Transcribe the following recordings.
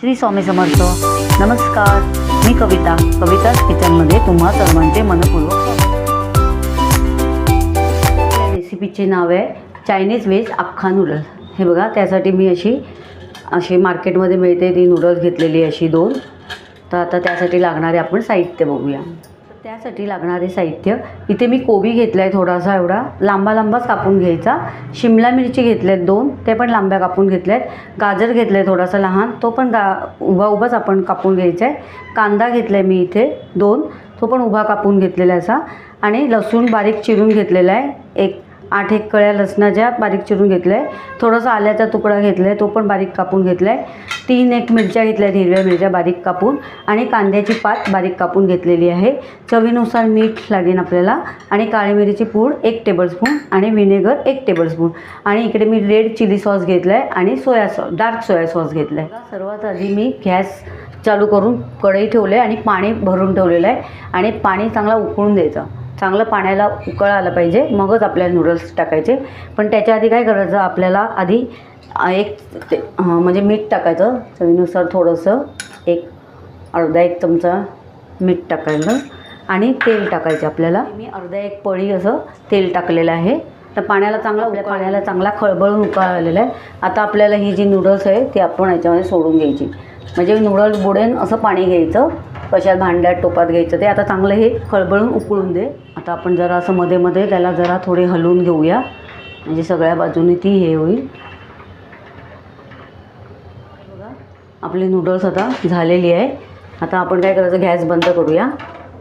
श्री स्वामी समर्थ. नमस्कार. मी कविता. कविताच किचनमध्ये तुम्हा सर्वांचे मनपूर्वक या रेसिपीचे नाव आहे चायनीज व्हेज अख्खा नूडल हे बघा त्यासाठी मी अशी अशी मार्केटमध्ये मिळते ती नूडल्स घेतलेली अशी दोन. तर आता त्यासाठी लागणारे आपण साहित्य बघूया. त्यासाठी लागणारे साहित्य. इथे मी कोबी घेतला आहे थोडासा एवढा. लांबा लांबाच कापून घ्यायचा. शिमला मिरची घेतल्या आहेत दोन. ते पण लांब्या कापून घेतल्या आहेत गाजर घेतलं आहे थोडासा लहान. तो पण गा उभा उभाच आपण कापून घ्यायचा आहे कांदा घेतला आहे मी इथे दोन. तो पण उभा कापून घेतलेला आहे असा. आणि लसूण बारीक चिरून घेतलेला आहे. एक आठ एक कळ्या लसणाच्या बारीक चिरून घेतल्या. आहे थोडंसं आल्याचा तुकडा घेतला आहे तो पण बारीक कापून घेतला आहे तीन एक मिरच्या घेतल्या आहेत हिरव्या मिरच्या बारीक कापून आणि कांद्याची पात बारीक कापून घेतलेली आहे. चवीनुसार मीठ लागेल आपल्याला आणि काळी मिरीची पूड एक टेबलस्पून आणि व्हिनेगर एक टेबलस्पून आणि इकडे मी रेड चिली सॉस घेतला आहे आणि soya sauce dark soya sauce घेतला आहे सर्वात आधी मी गॅस चालू करून कढई ठेवले आणि पाणी भरून ठेवलेलं आहे आणि पाणी चांगला उकळून द्यायचं. चांगलं पाण्याला उकळ आलं पाहिजे मगच आपल्याला नूडल्स टाकायचे. पण त्याच्या आधी काय करायचं आपल्याला आधी एक ते म्हणजे मीठ टाकायचं. चवीनुसार थोडंसं एक अर्धा एक चमचा मीठ टाकायचं. आणि तेल टाकायचं आपल्याला. मी अर्धा एक पळी असं तेल टाकलेलं आहे. तर पाण्याला चांगला आपल्या पाण्याला चांगला खळबळून उकळ आलेला आहे. आता आपल्याला ही जी नूडल्स आहे ती आपण याच्यामध्ये सोडून घ्यायची. म्हणजे नूडल्स बुडेन असं पाणी घ्यायचं. कशात भांड्यात टोपात घ्यायचं ते आता चांगलं हे खळबळून उकळून दे. आता आपण जरा असं मध्ये मध्ये त्याला जरा थोडे हलवून घेऊया. म्हणजे सगळ्या बाजूने ती हे होईल. बघा आपली नूडल्स आता झालेली आहे. आता आपण काय करायचं गॅस बंद करूया.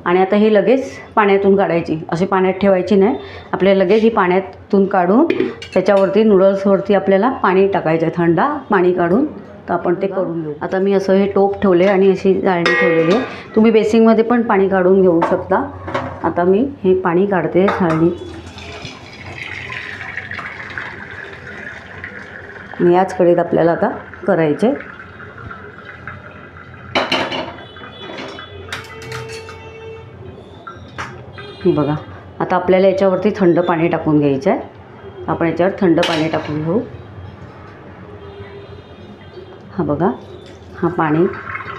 आणि आता ही लगेच पाण्यातून काढायची. अशी पाण्यात ठेवायची नाही. आपल्याला लगेच ही पाण्यातून काढून त्याच्यावरती नूडल्सवरती आपल्याला पाणी टाकायचं आहे. थंडा पाणी काढून. तर आपण ते करून घेऊ. आता मी असं हे टोप ठेवले आणि अशी जाळणी ठेवलेली आहे. तुम्ही बेसिंगमध्ये पण पाणी काढून घेऊ शकता. आता मी हे पाणी काढते आणि याच कढईत आपल्याला आता करायचे. बघा आता आपल्याला याच्यावरती थंड पाणी टाकून घ्यायचं आहे आपण याच्यावर थंड पाणी टाकून घेऊ. हा बघा हा पाणी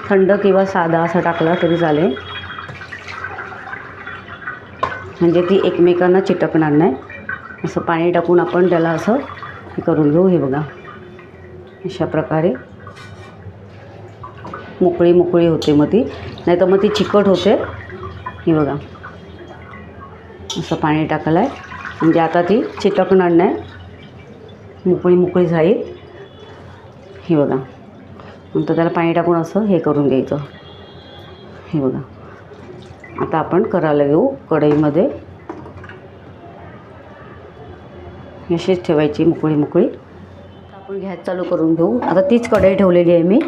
थंड किंवा साधा असा टाकला तरी चालेल. म्हणजे ती एकमेकांना चिटकणार नाही. असं पाणी टाकून आपण त्याला असं हे करून घेऊ हे बघा. अशा प्रकारे मोकळी मोकळी होते मग ती. नाही तर मग ती चिकट होते. हे बघा. असं पाणी टाकलं आहे म्हणजे आता ती चिटकणार नाही. मोकळी मोकळी जाईल. हे बघा. नंतर त्याला पाणी टाकून असं हे करून घ्यायचं. हे बघा. आता आपण करायला घेऊ कढईमध्ये. अशीच ठेवायची मोकळी मोकळी. आपण गॅस चालू करून घेऊ. आता तीच कढई ठेवलेली आहे मी.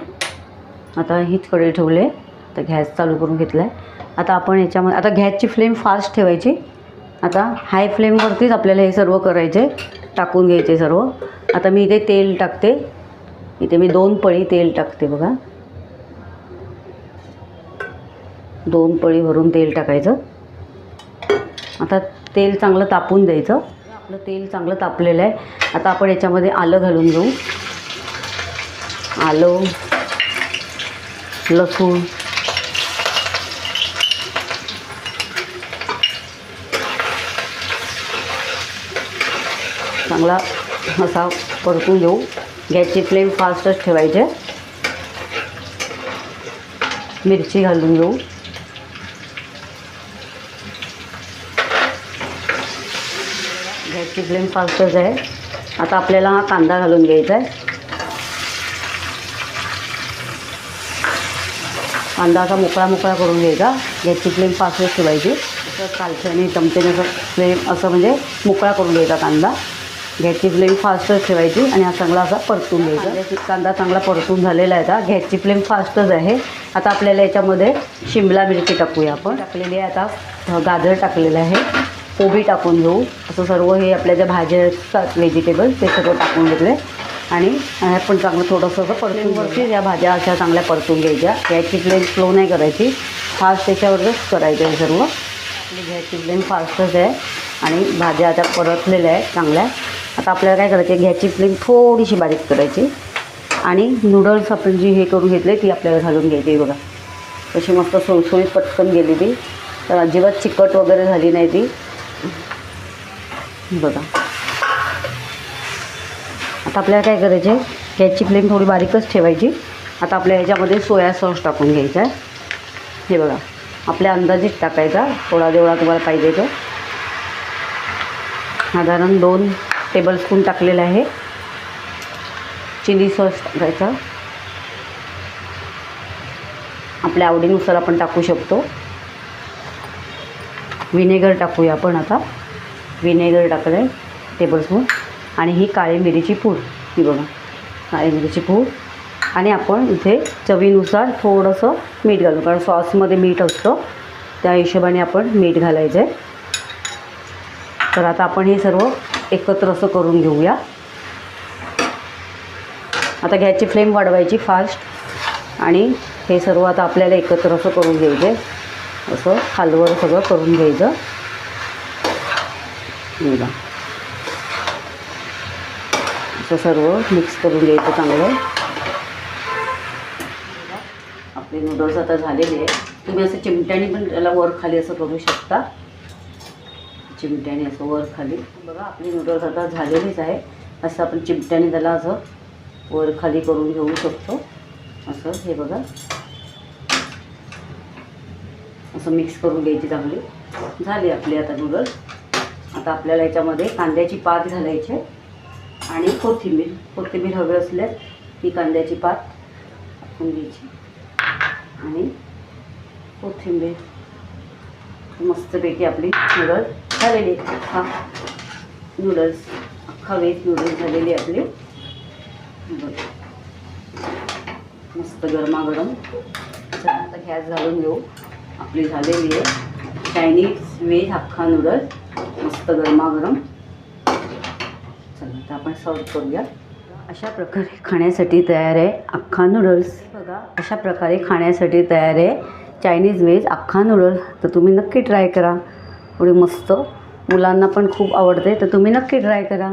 आता हीच कढई ठेवली आहे. आता गॅस चालू करून घेतला आहे आता आपण याच्यामध्ये आता गॅसची फ्लेम फास्ट ठेवायची. आता हाय फ्लेमवरतीच आपल्याला हे सर्व करायचे टाकून घ्यायचे सर्व. आता मी इथे तेल टाकते. इथे मी दोन पळी तेल टाकते बघा. दोन पळी भरून तेल टाकायचं. आता तेल चांगलं तापून द्यायचं. आपलं तेल चांगलं तापलेलं आहे. आता आपण याच्यामध्ये आलं घालून घेऊ. आलं लसूण. चांगला असा परतून घेऊ. गॅसची फ्लेम फास्टच ठेवायचे. मिरची घालून घेऊ. गॅसची फ्लेम फास्टच आहे. आता आपल्याला हा कांदा घालून घ्यायचा आहे. कांदा असा मोकळा मोकळा करून घ्यायचा. गॅसची फ्लेम फास्टच ठेवायची. असं कालच्याने चमचेने असं फ्लेम असं म्हणजे मोकळा करून घ्यायचा कांदा. गॅसची फ्लेम फास्टच ठेवायची आणि हा चांगला असा परतून घ्यायचा. कांदा चांगला परतून झालेला आहे आता. गॅसची फ्लेम फास्टच आहे. आता आपल्याला याच्यामध्ये शिमला मिरची टाकूया आपण. टाकलेली आहे आता. गाजर टाकलेलं आहे. कोबी टाकून घेऊ. असं सर्व हे आपल्या ज्या भाज्या असतात व्हेजिटेबल ते सर्व टाकून घेतले आणि आपण चांगलं थोडंसं असं परतून वरती. या भाज्या अशा चांगल्या परतून घ्यायच्या. गॅसची फ्लेम स्लो नाही करायची. फास्ट त्याच्यावरच करायचं आहे सर्व. आपली गॅसची फ्लेम फास्टच आहे. आणि भाज्या आता परतलेल्या आहेत चांगल्या. आता आपल्याला काय करायचं घ्यायची फ्लेम थोडीशी बारीक करायची. आणि नूडल्स आपण जी हे करून घेतले ती आपल्याला घालून घ्यायची बघा. तशी मस्त सोळसोळीत पटकन गेली ती. तर अजिबात चिकट वगैरे झाली नाही ती. बघा. आता आपल्याला काय करायचे गॅसची फ्लेम थोडी बारीकच ठेवायची. आता आपल्या ह्याच्यामध्ये सोया सॉस टाकून घ्यायचा आहे. हे बघा. आपल्या अंदाजेच टाकायचा. थोडा जेवढा तुम्हाला पाहिजे तो. साधारण दोन टेबलस्पून टाकलेला आहे. चिली सॉस टाकायचा. आपल्या आवडीनुसार आपण टाकू शकतो. विनेगर टाकूया आपण आता. विनेगर टाकलं आहे टेबलस्पून आणि ही काळी मिरीची पूड. ही बघा काळी मिरीची पूड. आणि आपण इथे चवीनुसार थोडंसं मीठ घालू कारण सॉसमध्ये मीठ असतं. त्या हिशोबाने आपण मीठ घालायचं आहे तर आता आपण हे सर्व एकत्र असं करून घेऊया. आता गॅसची फ्लेम वाढवायची फास्ट. आणि हे सर्व आता आपल्याला एकत्र असं करून घ्यायचं असं खालवर सगळं करून घ्यायचं. बघा. असं सर्व मिक्स करून घ्यायचं चांगलं. आपले नूडल्स आता झालेले आहे तुम्ही असं चिमट्याने पण त्याला वर खाली असं करू शकता. चिमट्याने असं वर खाली. बघा आपली नूडल्स आता झालेलीच आहे. असं आपण चिमट्याने त्याला असं वर खाली करून घेऊ शकतो. असं हे बघा. असं मिक्स करून घ्यायची चांगली. झाली आपली आता नूडल्स आता आपल्याला याच्यामध्ये कांद्याची पात घालायची आहे. आणि कोथिंबीर. कोथिंबीर हवी असल्यास ती कांद्याची पात आपण घ्यायची. आणि कोथिंबीर. मस्तपैकी आपली नूडल्स झालेले हा. अख्खा नूडल्स अख्खा वेज नूडल्स झालेली आहे आपली. मस्त गरमागरम आता गॅस घालून घेऊ. आपली झालेली आहे. चायनीज व्हेज अख्खा नूडल्स मस्त गरमागरम चला तर आपण सर्व करूया. अशा प्रकारे खाण्यासाठी तयार आहे अख्खा नूडल्स बघा अशा प्रकारे खाण्यासाठी तयार आहे चायनीज व्हेज अख्खा नूडल्स तर तुम्ही नक्की ट्राय करा. एवढी मस्त. मुलांना पण खूप आवडते. तर तुम्ही नक्की ट्राय करा.